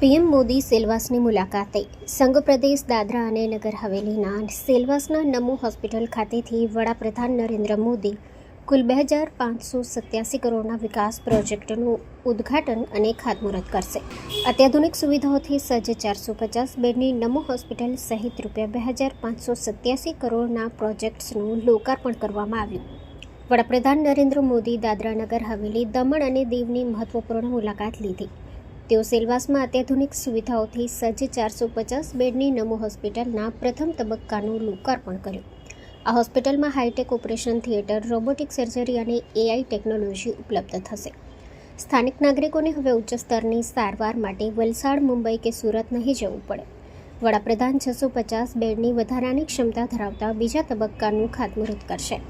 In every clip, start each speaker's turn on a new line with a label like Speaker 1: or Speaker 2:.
Speaker 1: PM Modi સેલવાસની મુલાકાતે. સંઘ પ્રદેશ દાદરા અને નગર હવેલીના સેલવાસના નમો હોસ્પિટલ ખાતેથી વડાપ્રધાન નરેન્દ્ર મોદી કુલ બે હજાર પાંચસો સત્યાસી કરોડના વિકાસ પ્રોજેક્ટનું ઉદ્ઘાટન અને ખાતમુહૂર્ત કરશે. અત્યાધુનિક સુવિધાઓથી સજ્જ ચારસો પચાસ બેડની નમો હોસ્પિટલ સહિત રૂપિયા બે હજાર પાંચસો સત્યાસી કરોડના પ્રોજેક્ટ્સનું લોકાર્પણ કરવામાં આવ્યું. વડાપ્રધાન નરેન્દ્ર મોદી દાદરા નગર હવેલી દમણ અને દીવની મહત્વપૂર્ણ મુલાકાત લીધી. તેઓ સેલવાસમાં અત્યાધુનિક સુવિધાઓથી સજ્જ ચારસો પચાસ બેડની નમો હોસ્પિટલના પ્રથમ તબક્કાનું લોકાર્પણ કર્યું. આ હોસ્પિટલમાં hi-tech operation theatre, robotic surgery અને એઆઈ ટેકનોલોજી ઉપલબ્ધ થશે. સ્થાનિક નાગરિકોને હવે ઉચ્ચ સ્તરની સારવાર માટે વલસાડ, મુંબઈ કે સુરત નહીં જવું પડે. વડાપ્રધાન છસો પચાસ બેડની વધારાની ક્ષમતા ધરાવતા બીજા તબક્કાનું ખાતમુહૂર્ત કરશે.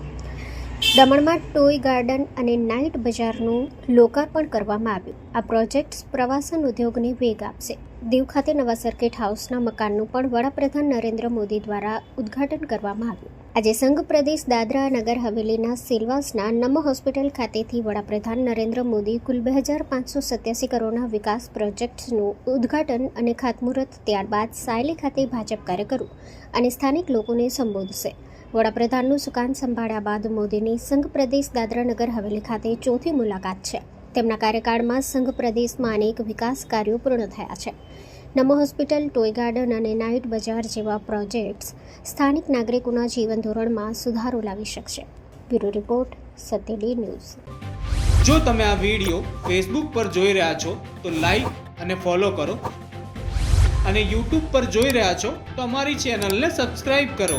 Speaker 1: દમણમાં ટોય ગાર્ડન અને નાઇટ બજારનું લોકાર્પણ કરવામાં આવ્યું. આ પ્રોજેક્ટ્સ પ્રવાસન ઉદ્યોગને વેગ આપશે. દીવ ખાતે નવા સર્કિટ હાઉસના મકાનનું પણ વડાપ્રધાન નરેન્દ્ર મોદી દ્વારા ઉદ્ઘાટન કરવામાં આવ્યું. આજે સંઘ પ્રદેશ દાદરા નગર હવેલીના સિલવાસના નમો હોસ્પિટલ ખાતેથી વડાપ્રધાન નરેન્દ્ર મોદી કુલ બે હજાર પાંચસો સત્યાસી કરોડના વિકાસ પ્રોજેક્ટ્સનું ઉદ્ઘાટન અને ખાતમુહૂર્ત ત્યારબાદ સાયલી ખાતે ભાજપ કાર્યકરો અને સ્થાનિક લોકોને સંબોધશે. વડાપ્રધાનનું સુકાન સંભાળ્યા બાદ મોદીની સંઘ પ્રદેશ દાદરા નગર હવેલી ખાતે ચોથી મુલાકાત છે. તેમના કાર્યકાળમાં સંઘ પ્રદેશમાં અનેક વિકાસ કાર્યો પૂર્ણ થયા છે. નમો હોસ્પિટલ, ટોય ગાર્ડન અને નાઇટ બજાર જેવા પ્રોજેક્ટ્સ સ્થાનિક નાગરિકોના જીવન ધોરણમાં સુધારો લાવી શકશે. Bureau report Satyaday news.
Speaker 2: જો તમે આ વીડિયો ફેસબુક પર જોઈ રહ્યા છો, તો લાઈક અને ફોલો કરો. અને યુટ્યુબ પર જોઈ રહ્યા છો, તો અમારી ચેનલને સબસ્ક્રાઇબ કરો.